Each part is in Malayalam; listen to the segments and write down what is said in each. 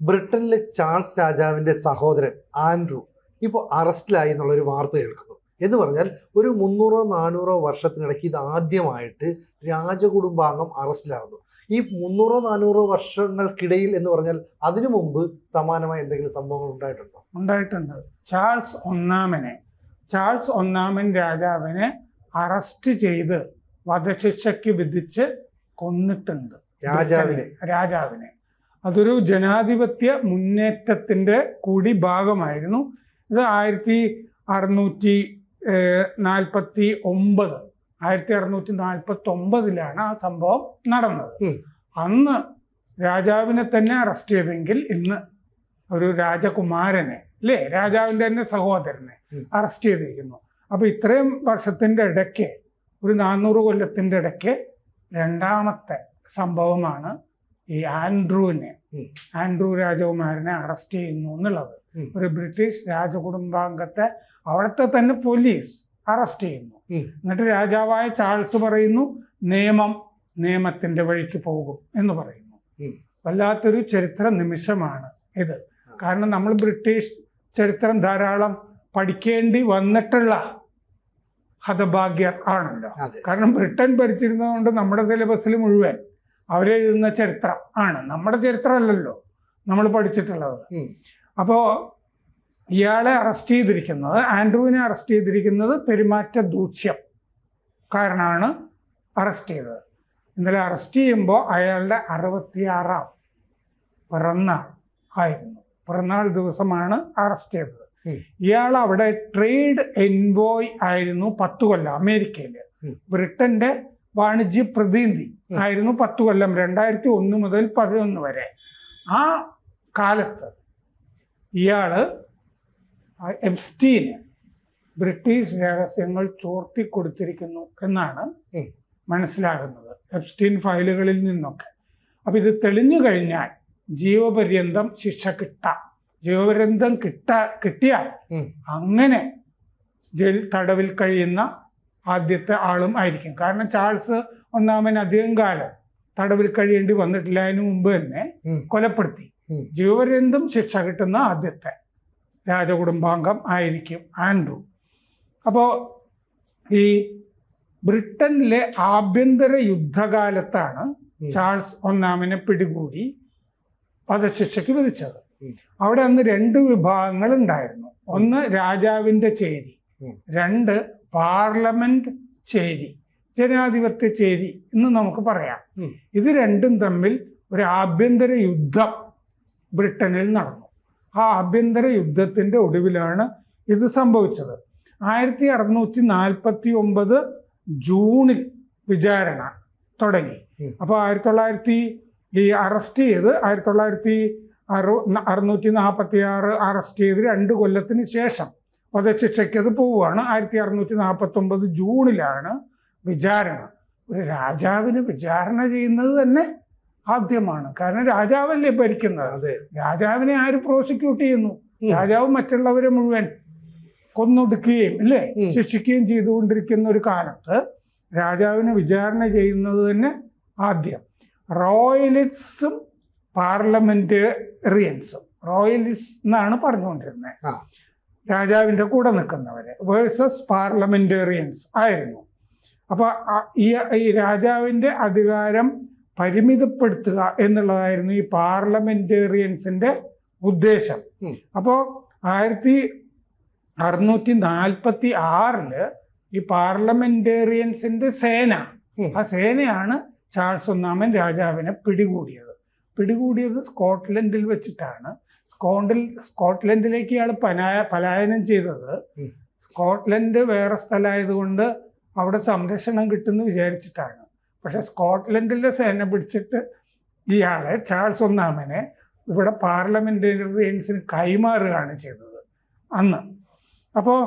ബ്രിട്ടനിലെ ചാൾസ് രാജാവിന്റെ സഹോദരൻ ആൻഡ്രൂ ഇപ്പോൾ അറസ്റ്റിലായി എന്നുള്ളൊരു വാർത്ത കേൾക്കുന്നു. എന്ന് പറഞ്ഞാൽ ഒരു മുന്നൂറോ നാനൂറോ വർഷത്തിനിടയ്ക്ക് ഇത് ആദ്യമായിട്ട് രാജകുടുംബാംഗം അറസ്റ്റിലാകുന്നു ഈ മുന്നൂറോ നാനൂറോ വർഷങ്ങൾക്കിടയിൽ എന്ന് പറഞ്ഞാൽ അതിനു മുമ്പ് സമാനമായ എന്തെങ്കിലും സംഭവങ്ങൾ ഉണ്ടായിട്ടുണ്ടോ? ഉണ്ടായിട്ടുണ്ട്. ചാൾസ് ഒന്നാമനെ ചാൾസ് ഒന്നാമൻ രാജാവിനെ അറസ്റ്റ് ചെയ്ത് വധശിക്ഷയ്ക്ക് വിധിച്ച് കൊന്നിട്ടുണ്ട്. രാജാവിനെ? രാജാവിനെ. അതൊരു ജനാധിപത്യ മുന്നേറ്റത്തിന്റെ കൂടി ഭാഗമായിരുന്നു. ഇത് ആയിരത്തി അറുന്നൂറ്റി നാൽപ്പത്തി ഒമ്പത് ആയിരത്തി അറുന്നൂറ്റി നാൽപ്പത്തി ഒമ്പതിലാണ് ആ സംഭവം നടന്നത്. അന്ന് രാജാവിനെ തന്നെ അറസ്റ്റ് ചെയ്തെങ്കിൽ ഇന്ന് ഒരു രാജകുമാരനെ അല്ലേ രാജാവിന്റെ തന്നെ സഹോദരനെ അറസ്റ്റ് ചെയ്തിരിക്കുന്നു. അപ്പോൾ ഇത്രയും വർഷത്തിന്റെ ഇടയ്ക്ക് ഒരു നാനൂറ് കൊല്ലത്തിന്റെ ഇടയ്ക്ക് രണ്ടാമത്തെ സംഭവമാണ് ഈ ആൻഡ്രൂവിനെ. ആൻഡ്രൂ രാജകുമാരനെ അറസ്റ്റ് ചെയ്യുന്നു എന്നുള്ളത്. ഒരു ബ്രിട്ടീഷ് രാജകുടുംബാംഗത്തെ അവിടുത്തെ തന്നെ പോലീസ് അറസ്റ്റ് ചെയ്യുന്നു. എന്നിട്ട് രാജാവായ ചാൾസ് പറയുന്നു നിയമം നിയമത്തിന്റെ വഴിക്ക് പോകും എന്ന് പറയുന്നു. വല്ലാത്തൊരു ചരിത്ര നിമിഷമാണ് ഇത്. കാരണം നമ്മൾ ബ്രിട്ടീഷ് ചരിത്രം ധാരാളം പഠിക്കേണ്ടി വന്നിട്ടുള്ള ഹതഭാഗ്യർ ആണല്ലോ. കാരണം ബ്രിട്ടൻ ഭരിച്ചിരുന്നതുകൊണ്ട് നമ്മുടെ സിലബസിൽ മുഴുവൻ അവരെഴുതുന്ന ചരിത്രം ആണ്. നമ്മുടെ ചരിത്രമല്ലല്ലോ നമ്മൾ പഠിച്ചിട്ടുള്ളത്. അപ്പോൾ ഇയാളെ അറസ്റ്റ് ചെയ്തിരിക്കുന്നത് ആൻഡ്രൂവിനെ അറസ്റ്റ് ചെയ്തിരിക്കുന്നത് പെരുമാറ്റ ദൂഷ്യം കാരണമാണ് അറസ്റ്റ് ചെയ്തത്. ഇന്നലെ അറസ്റ്റ് ചെയ്യുമ്പോൾ അയാളുടെ അറുപത്തിയാറാം പിറന്നാൾ ആയിരുന്നു. പിറന്നാൾ ദിവസമാണ് അറസ്റ്റ് ചെയ്തത്. ഇയാൾ അവിടെ ട്രേഡ് എൻവോയ് ആയിരുന്നു പത്ത് കൊല്ലം അമേരിക്കയിൽ ബ്രിട്ടന്റെ വാണിജ്യ പ്രതിനിധി ആയിരുന്നു പത്ത് കൊല്ലം രണ്ടായിരത്തി ഒന്ന് മുതൽ പതിനൊന്ന് വരെ. ആ കാലത്ത് ഇയാൾ എംസ്റ്റീന് ബ്രിട്ടീഷ് രഹസ്യങ്ങൾ ചോർത്തി കൊടുത്തിരിക്കുന്നു എന്നാണ്. മനസ്സിലാകുന്നത് എപ്സ്റ്റീൻ ഫയലുകളിൽ നിന്നൊക്കെ. അപ്പൊ ഇത് തെളിഞ്ഞു കഴിഞ്ഞാൽ ജീവപര്യന്തം ശിക്ഷ കിട്ടാം. ജീവപര്യന്തം കിട്ട കിട്ടിയാൽ അങ്ങനെ ജയിൽ തടവിൽ കഴിയുന്ന ആദ്യത്തെ ആളും ആയിരിക്കും. കാരണം ചാൾസ് ഒന്നാമൻ അധികം കാലം തടവിൽ കഴിയേണ്ടി വന്നിട്ടില്ല. അതിനു മുമ്പ് തന്നെ കൊലപ്പെടുത്തി. ജീവപര്യന്തം ശിക്ഷ കിട്ടുന്ന ആദ്യത്തെ രാജകുടുംബാംഗം ആയിരിക്കും ആൻഡ്രൂ. അപ്പോൾ ഈ ബ്രിട്ടനിലെ ആഭ്യന്തര യുദ്ധകാലത്താണ് ചാൾസ് ഒന്നാമനെ പിടികൂടി വധശിക്ഷയ്ക്ക് വിധിച്ചത്. അവിടെ അന്ന് രണ്ട് വിഭാഗങ്ങൾ ഉണ്ടായിരുന്നു ഒന്ന് രാജാവിന്റെ ചേരി രണ്ട് പാർലമെന്റ് ചേരി ജനാധിപത്യ ചേരി എന്ന് നമുക്ക് പറയാം. ഇത് രണ്ടും തമ്മിൽ ഒരു ആഭ്യന്തര യുദ്ധം ബ്രിട്ടനിൽ നടന്നു. ആ ആഭ്യന്തര യുദ്ധത്തിന്റെ ഒടുവിലാണ് ഇത് സംഭവിച്ചത്. ആയിരത്തി അറുന്നൂറ്റി നാൽപ്പത്തി ഒമ്പത് ജൂണിൽ വിചാരണ തുടങ്ങി. അപ്പോൾ ആയിരത്തി തൊള്ളായിരത്തി ഈ അറസ്റ്റ് ചെയ്ത് ആയിരത്തി തൊള്ളായിരത്തി അറു അറുന്നൂറ്റി നാൽപ്പത്തി ആറ് അറസ്റ്റ് ചെയ്ത് രണ്ട് കൊല്ലത്തിന് ശേഷം വധശിക്ഷയ്ക്ക് അത് പോവുകയാണ്. ആയിരത്തി അറുന്നൂറ്റി നാൽപ്പത്തി ഒമ്പത് ജൂണിലാണ് വിചാരണ. ഒരു രാജാവിന് വിചാരണ ചെയ്യുന്നത് തന്നെ ആദ്യമാണ്. കാരണം രാജാവല്ലേ ഭരിക്കുന്നത്? അതെ. രാജാവിനെ ആര് പ്രോസിക്യൂട്ട് ചെയ്യുന്നു? രാജാവും മറ്റുള്ളവരെ മുഴുവൻ കൊന്നൊടുക്കുകയും അല്ലേ. ശിക്ഷിക്കുകയും ചെയ്തുകൊണ്ടിരിക്കുന്ന ഒരു കാലത്ത് രാജാവിനെ വിചാരണ ചെയ്യുന്നത് തന്നെ ആദ്യം. റോയലിസ്റ്റും പാർലമെന്റേറിയൻസും. റോയലിസ്റ്റ് എന്നാണ് പറഞ്ഞുകൊണ്ടിരുന്നത്. ആ. രാജാവിന്റെ കൂടെ നിൽക്കുന്നവരെ വേഴ്സസ് പാർലമെന്റേറിയൻസ് ആയിരുന്നു. അപ്പോൾ ഈ ഈ രാജാവിന്റെ അധികാരം പരിമിതപ്പെടുത്തുക എന്നുള്ളതായിരുന്നു ഈ പാർലമെന്റേറിയൻസിന്റെ ഉദ്ദേശം. അപ്പോൾ ആയിരത്തി അറുന്നൂറ്റി നാൽപ്പത്തി ആറിൽ ഈ പാർലമെന്റേറിയൻസിന്റെ സേന ആ സേനയാണ് ചാൾസ് ഒന്നാമൻ രാജാവിനെ പിടികൂടിയത്. പിടികൂടിയത് സ്കോട്ട്ലൻഡിൽ വെച്ചിട്ടാണ്. സ്കോണ്ടിൽ സ്കോട്ട്ലൻഡിലേക്ക് ഇയാൾ പനായ പലായനം ചെയ്തത്. സ്കോട്ട്ലൻഡ് വേറെ സ്ഥലമായതുകൊണ്ട് അവിടെ സംരക്ഷണം കിട്ടുമെന്ന് വിചാരിച്ചിട്ടാണ്. പക്ഷെ സ്കോട്ട്ലൻഡിലെ സേന പിടിച്ചിട്ട് ഇയാളെ ചാൾസ് ഒന്നാമനെ ഇവിടെ പാർലമെന്റേറിയൻസിന് കൈമാറുകയാണ് ചെയ്തത് അന്ന്. അപ്പോൾ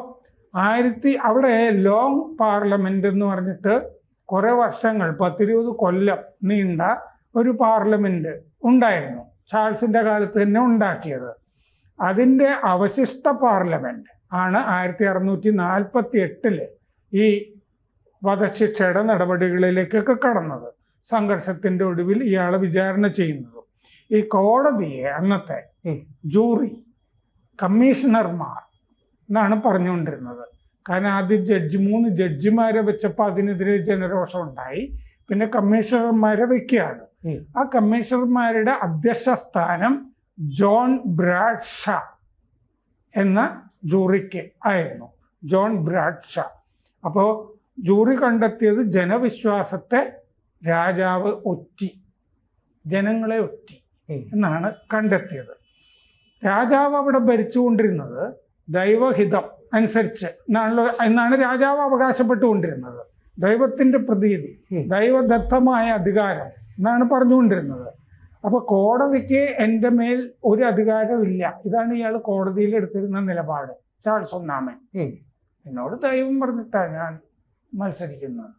ആയിരത്തി അവിടെ ലോങ് പാർലമെന്റ് എന്ന് പറഞ്ഞിട്ട് കുറേ വർഷങ്ങൾ പത്തിരുപത് കൊല്ലം നീണ്ട ഒരു പാർലമെന്റ് ഉണ്ടായിരുന്നു. ചാൾസിന്റെ കാലത്ത് തന്നെ ഉണ്ടാക്കിയത്. അതിന്റെ അവശിഷ്ട പാർലമെന്റ് ആണ് ആയിരത്തി അറുന്നൂറ്റി നാൽപ്പത്തി എട്ടിൽ ഈ വധശിക്ഷയുടെ നടപടികളിലേക്കൊക്കെ കടന്നത്. സംഘർഷത്തിന്റെ ഒടുവിൽ ഇയാളെ വിചാരണ ചെയ്യുന്നതും. ഈ കോടതിയെ അന്നത്തെ. ജൂറി കമ്മീഷണർമാർ എന്നാണ് പറഞ്ഞുകൊണ്ടിരുന്നത്. കാരണം ആദ്യം ജഡ്ജ് മൂന്ന് ജഡ്ജിമാരെ വെച്ചപ്പോൾ അതിനെതിരെ ജനരോഷം ഉണ്ടായി. പിന്നെ കമ്മീഷണർമാരെ വെക്കുകയാണ്. ആ കമ്മീഷണർമാരുടെ അധ്യക്ഷ സ്ഥാനം ജോൺ ബ്രാഡ്ഷ എന്ന ജൂറിക്ക് ആയിരുന്നു. John Bradshaw. അപ്പോൾ ജൂറി കണ്ടെത്തിയത് ജനവിശ്വാസത്തെ രാജാവ് ഒറ്റി ജനങ്ങളെ ഒറ്റി എന്നാണ് കണ്ടെത്തിയത്. രാജാവ് അവിടെ ഭരിച്ചുകൊണ്ടിരുന്നത് ദൈവഹിതം അനുസരിച്ച് എന്നാണല്ലോ എന്നാണ് രാജാവ് അവകാശപ്പെട്ടുകൊണ്ടിരുന്നത്. ദൈവത്തിന്റെ പ്രതീതി ദൈവദത്തമായ അധികാരം എന്നാണ് പറഞ്ഞുകൊണ്ടിരുന്നത്. അപ്പോൾ കോടതിക്ക് എന്റെ മേൽ ഒരു അധികാരം ഇല്ല. ഇതാണ് ഇയാൾ കോടതിയിൽ എടുത്തിരുന്ന നിലപാട്. ചാൾസ് ഒന്നാമൻ. എന്നോട് ദൈവം പറഞ്ഞിട്ടാ ഞാൻ മത്സരിക്കുന്നത്.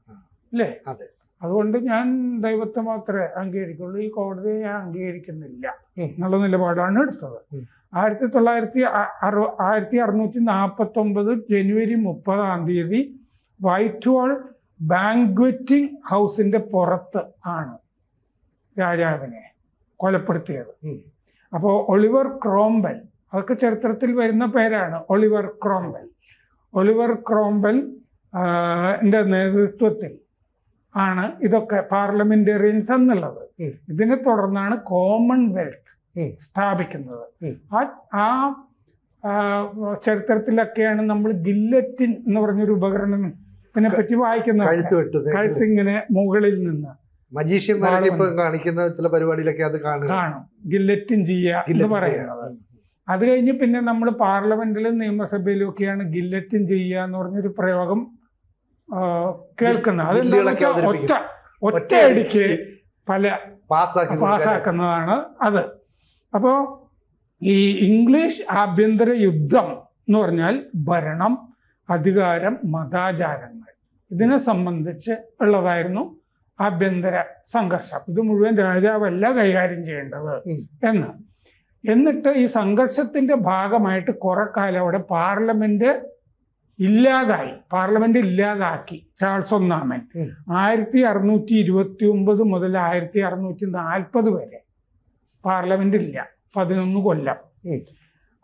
അല്ലേ? അതെ. അതുകൊണ്ട് ഞാൻ ദൈവത്തെ മാത്രമേ അംഗീകരിക്കുള്ളൂ. ഈ കോടതിയെ ഞാൻ അംഗീകരിക്കുന്നില്ല. എന്നുള്ള നിലപാടാണ് എടുത്തത്. ആയിരത്തി തൊള്ളായിരത്തി അറു ആയിരത്തി അറുന്നൂറ്റി നാൽപ്പത്തി ഒമ്പത് ജനുവരി മുപ്പതാം തീയതി വൈറ്റ് ഹോൾ ബാങ്ക്വറ്റിംഗ് ഹൗസിന്റെ പുറത്ത് ആണ്. രാജാവിനെ കൊലപ്പെടുത്തിയത്. അപ്പോൾ ഒളിവർ ക്രോംബൽ അതൊക്കെ ചരിത്രത്തിൽ വരുന്ന പേരാണ് ഒളിവർ ക്രോംബൽ. ഒളിവർ ക്രോംബൽ എന്റെ നേതൃത്വത്തിൽ ആണ് ഇതൊക്കെ പാർലമെന്റേറിയൻസ് എന്നുള്ളത്. ഇതിനെ തുടർന്നാണ് കോമൺവെൽത്ത്. സ്ഥാപിക്കുന്നത്. ആ ആ ചരിത്രത്തിലൊക്കെയാണ് നമ്മൾ ഗില്ലറ്റിൻ എന്ന് പറഞ്ഞൊരു ഉപകരണം ഇതിനെ പറ്റി വായിക്കുന്നത് കഴുത്തിങ്ങനെ മുകളിൽ നിന്ന് മജീഷ്യന്മാരൊക്കെ ഇപ്പൊ കാണിക്കുന്ന ചില പരിപാടിയിലൊക്കെ അത് കാണുക. കാണും. ഗില്ലറ്റിൻ ചെയ്യുക എന്ന് പറയുന്നത്. അത് കഴിഞ്ഞ് പിന്നെ നമ്മൾ പാർലമെന്റിലും നിയമസഭയിലും ഒക്കെയാണ് ഗില്ലറ്റിൻ ചെയ്യുക എന്ന് പറഞ്ഞൊരു പ്രയോഗം കേൾക്കുന്നത്. അത് ഒറ്റ. ഒറ്റയടിക്ക് പല പാസ്സാക്കി പാസ്സാക്കുന്നതാണ് അത്. അപ്പോൾ ഈ ഇംഗ്ലീഷ് ആഭ്യന്തര യുദ്ധം എന്ന് പറഞ്ഞാൽ ഭരണം അധികാരം മതാചാരങ്ങൾ ഇതിനെ സംബന്ധിച്ച് ഉള്ളതായിരുന്നു. ആഭ്യന്തര സംഘർഷം. ഇത് മുഴുവൻ രാജാവല്ല കൈകാര്യം ചെയ്യേണ്ടത്. എന്ന്. എന്നിട്ട് ഈ സംഘർഷത്തിന്റെ ഭാഗമായിട്ട് കുറെ കാലം അവിടെ പാർലമെന്റ് ഇല്ലാതായി. പാർലമെന്റ് ഇല്ലാതാക്കി. ചാൾസ് ഒന്നാമൻ. ആയിരത്തി അറുന്നൂറ്റി ഇരുപത്തി ഒമ്പത് മുതൽ ആയിരത്തി അറുന്നൂറ്റി നാൽപ്പത് വരെ പാർലമെന്റ് ഇല്ല. പതിനൊന്ന് കൊല്ലം.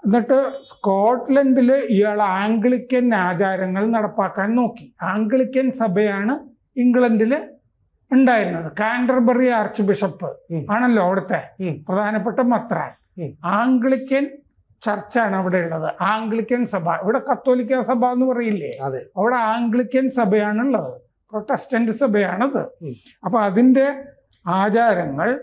എന്നിട്ട് സ്കോട്ട്ലൻഡിൽ ഇയാൾ ആംഗ്ലിക്കൻ ആചാരങ്ങൾ നടപ്പാക്കാൻ നോക്കി. ആംഗ്ലിക്കൻ സഭയാണ് ഇംഗ്ലണ്ടിൽ ഉണ്ടായിരുന്നത്. കാൻഡർബറി ആർച്ച് ബിഷപ്പ് ആണല്ലോ അവിടുത്തെ പ്രധാനപ്പെട്ട മത്രാൻ. ആംഗ്ലിക്കൻ ചർച്ചാണ് അവിടെ ഉള്ളത്. ആംഗ്ലിക്കൻ സഭ. ഇവിടെ കത്തോലിക്ക സഭ എന്ന് പറയില്ലേ? അവിടെ ആംഗ്ലിക്കൻ സഭയാണുള്ളത്. പ്രൊട്ടസ്റ്റന്റ് സഭയാണത്. അപ്പൊ അതിന്റെ ആചാരങ്ങൾ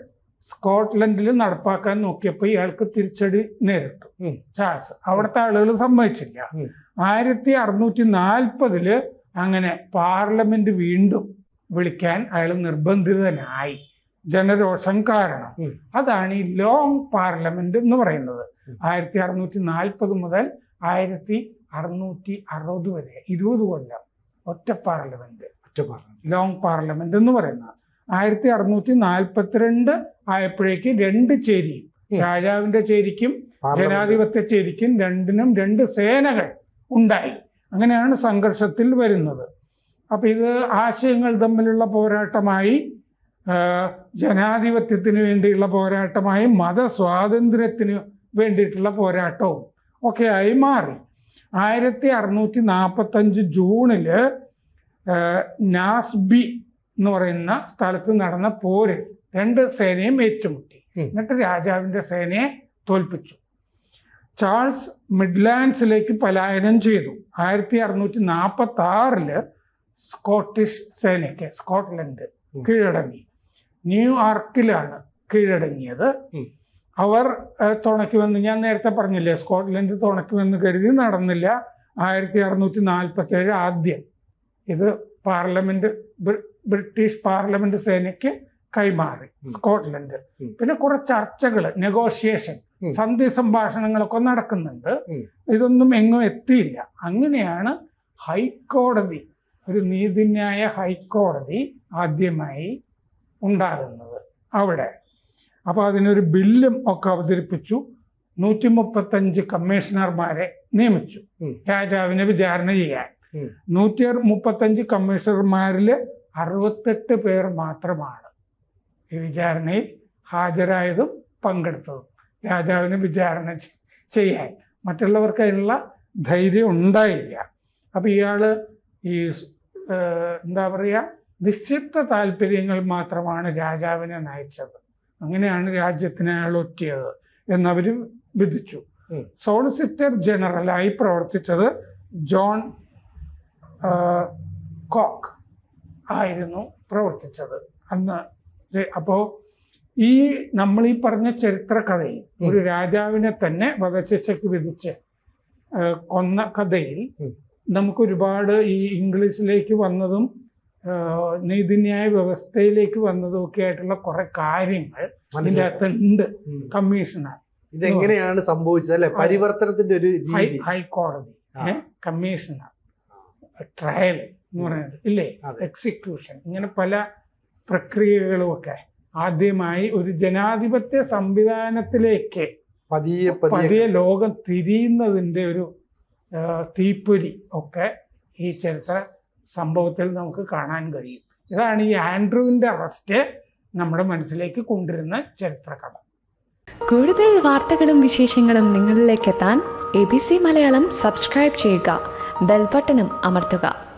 സ്കോട്ട്ലൻഡിൽ നടപ്പാക്കാൻ നോക്കിയപ്പോൾ ഇയാൾക്ക് തിരിച്ചടി നേരിട്ടു. ചാൾസ്. അവിടുത്തെ ആളുകൾ സമ്മതിച്ചില്ല. ആയിരത്തി അറുന്നൂറ്റി നാൽപ്പതിൽ അങ്ങനെ പാർലമെന്റ് വീണ്ടും വിളിക്കാൻ അയാൾ നിർബന്ധിതനായി. ജനരോഷം കാരണം. അതാണ് ഈ ലോങ് പാർലമെന്റ് എന്ന് പറയുന്നത്. ആയിരത്തി അറുന്നൂറ്റി നാൽപ്പത് മുതൽ ആയിരത്തി അറുന്നൂറ്റി അറുപത് വരെ ഇരുപത് കൊല്ലം ഒറ്റ പാർലമെന്റ് ഒറ്റ പാർലമെന്റ് ലോങ് പാർലമെന്റ് എന്ന് പറയുന്നത്. ആയിരത്തി അറുന്നൂറ്റി നാൽപ്പത്തിരണ്ട് ആയപ്പോഴേക്ക് രണ്ട് ചേരി രാജാവിന്റെ ചേരിക്കും ജനാധിപത്യ ചേരിക്കും രണ്ടിനും രണ്ട് സേനകൾ ഉണ്ടായി. അങ്ങനെയാണ് സംഘർഷത്തിൽ വരുന്നത്. അപ്പം ഇത് ആശയങ്ങൾ തമ്മിലുള്ള പോരാട്ടമായി ജനാധിപത്യത്തിന് വേണ്ടിയുള്ള പോരാട്ടമായി മതസ്വാതന്ത്ര്യത്തിന് വേണ്ടിയിട്ടുള്ള പോരാട്ടവും ആയി മാറി. ആയിരത്തി അറുന്നൂറ്റി നാൽപ്പത്തഞ്ച് ജൂണിൽ നാസ്ബി എന്ന് പറയുന്ന സ്ഥലത്ത് നടന്ന പോര് രണ്ട് സേനയും ഏറ്റുമുട്ടി. എന്നിട്ട് രാജാവിന്റെ സേനയെ തോൽപ്പിച്ചു. ചാൾസ് മിഡ്ലാൻഡ്സിലേക്ക് പലായനം ചെയ്തു. ആയിരത്തി അറുന്നൂറ്റി നാൽപ്പത്തി ആറിൽ സ്കോട്ടിഷ് സേനയ്ക്ക് സ്കോട്ട്ലൻഡ് കീഴടങ്ങി. ന്യൂയോർക്കിലാണ് കീഴടങ്ങിയത്. അവർ തുണയ്ക്കുമെന്ന് ഞാൻ നേരത്തെ പറഞ്ഞില്ലേ സ്കോട്ട്ലൻഡ് തുണയ്ക്കുമെന്ന് കരുതി നടന്നില്ല. ആയിരത്തി അറുന്നൂറ്റി നാൽപ്പത്തി ഏഴ് ആദ്യം ഇത് പാർലമെന്റ് ബ്രിട്ടീഷ് പാർലമെന്റ് സേനയ്ക്ക് കൈമാറി സ്കോട്ട്ലൻഡ്. പിന്നെ കുറെ ചർച്ചകൾ നെഗോഷിയേഷൻ. സന്ധി സംഭാഷണങ്ങളൊക്കെ നടക്കുന്നുണ്ട്. ഇതൊന്നും എങ്ങും എത്തിയില്ല. അങ്ങനെയാണ് ഹൈക്കോടതി ഒരു നീതിന്യായ ഹൈക്കോടതി ആദ്യമായി ഉണ്ടാകുന്നത് അവിടെ. അപ്പോൾ അതിനൊരു ബില്ലും ഒക്കെ അവതരിപ്പിച്ചു. നൂറ്റി മുപ്പത്തഞ്ച് കമ്മീഷണർമാരെ നിയമിച്ചു. രാജാവിനെ വിചാരണ ചെയ്യാൻ. നൂറ്റി മുപ്പത്തഞ്ച് കമ്മീഷണർമാരിൽ അറുപത്തെട്ട് പേർ മാത്രമാണ് ഈ വിചാരണയിൽ ഹാജരായതും പങ്കെടുത്തതും. രാജാവിനെ വിചാരണ ചെയ്യാൻ. മറ്റുള്ളവർക്ക് അതിനുള്ള ധൈര്യം ഉണ്ടായില്ല. അപ്പം ഇയാൾ ഈ എന്താ പറയുക നിക്ഷിപ്ത താല്പര്യങ്ങൾ മാത്രമാണ് രാജാവിനെ നയിച്ചത്. അങ്ങനെയാണ് രാജ്യത്തിന് അയാൾ ഒറ്റിയത് എന്നവർ വിധിച്ചു. സോളിസിറ്റർ ജനറലായി പ്രവർത്തിച്ചത് ജോൺ കോക്ക് ആയിരുന്നു പ്രവർത്തിച്ചത് അന്ന്. അപ്പോ അപ്പോൾ ഈ നമ്മൾ ഈ പറഞ്ഞ ചരിത്ര കഥയിൽ ഒരു രാജാവിനെ തന്നെ വധശിക്ഷയ്ക്ക് വിധിച്ച് കൊന്ന കഥയിൽ ഉം. നമുക്ക് ഒരുപാട് ഈ ഇംഗ്ലീഷിലേക്ക് വന്നതും നീതിന്യായ വ്യവസ്ഥയിലേക്ക് വന്നതും ഒക്കെ ആയിട്ടുള്ള കുറെ കാര്യങ്ങൾ അതിന്റെ അകത്തുണ്ട് കമ്മീഷണർ. ഇതെങ്ങനെയാണ് സംഭവിച്ചത്? അല്ലെ? പരിവർത്തനത്തിന്റെ ഒരു ഹൈക്കോടതി കമ്മീഷണർ. ട്രയൽ എന്ന് പറയുന്നത് ഇല്ലേ? എക്സിക്യൂഷൻ. ഇങ്ങനെ പല പ്രക്രിയകളും ഒക്കെ ആദ്യമായി ഒരു ജനാധിപത്യ സംവിധാനത്തിലേക്ക് പതിയെ പതിയെ ലോകം തിരിയുന്നതിന്റെ ഒരു തീപ്പൊരി ഒക്കെ ഈ ചരിത്ര സംഭവത്തിൽ നമുക്ക് കാണാൻ കഴിയും. ഇതാണ് ഈ ആൻഡ്രൂവിന്റെ അറസ്റ്റ് നമ്മുടെ മനസ്സിലേക്ക് കൊണ്ടുവരുന്ന ചരിത്ര കഥ കൂടുതൽ വാർത്തകളും വിശേഷങ്ങളും നിങ്ങളിലേക്ക് എത്താൻ A B C Malayalam subscribe ചെയ്യുക. ബെൽബട്ടനും അമർത്തുക.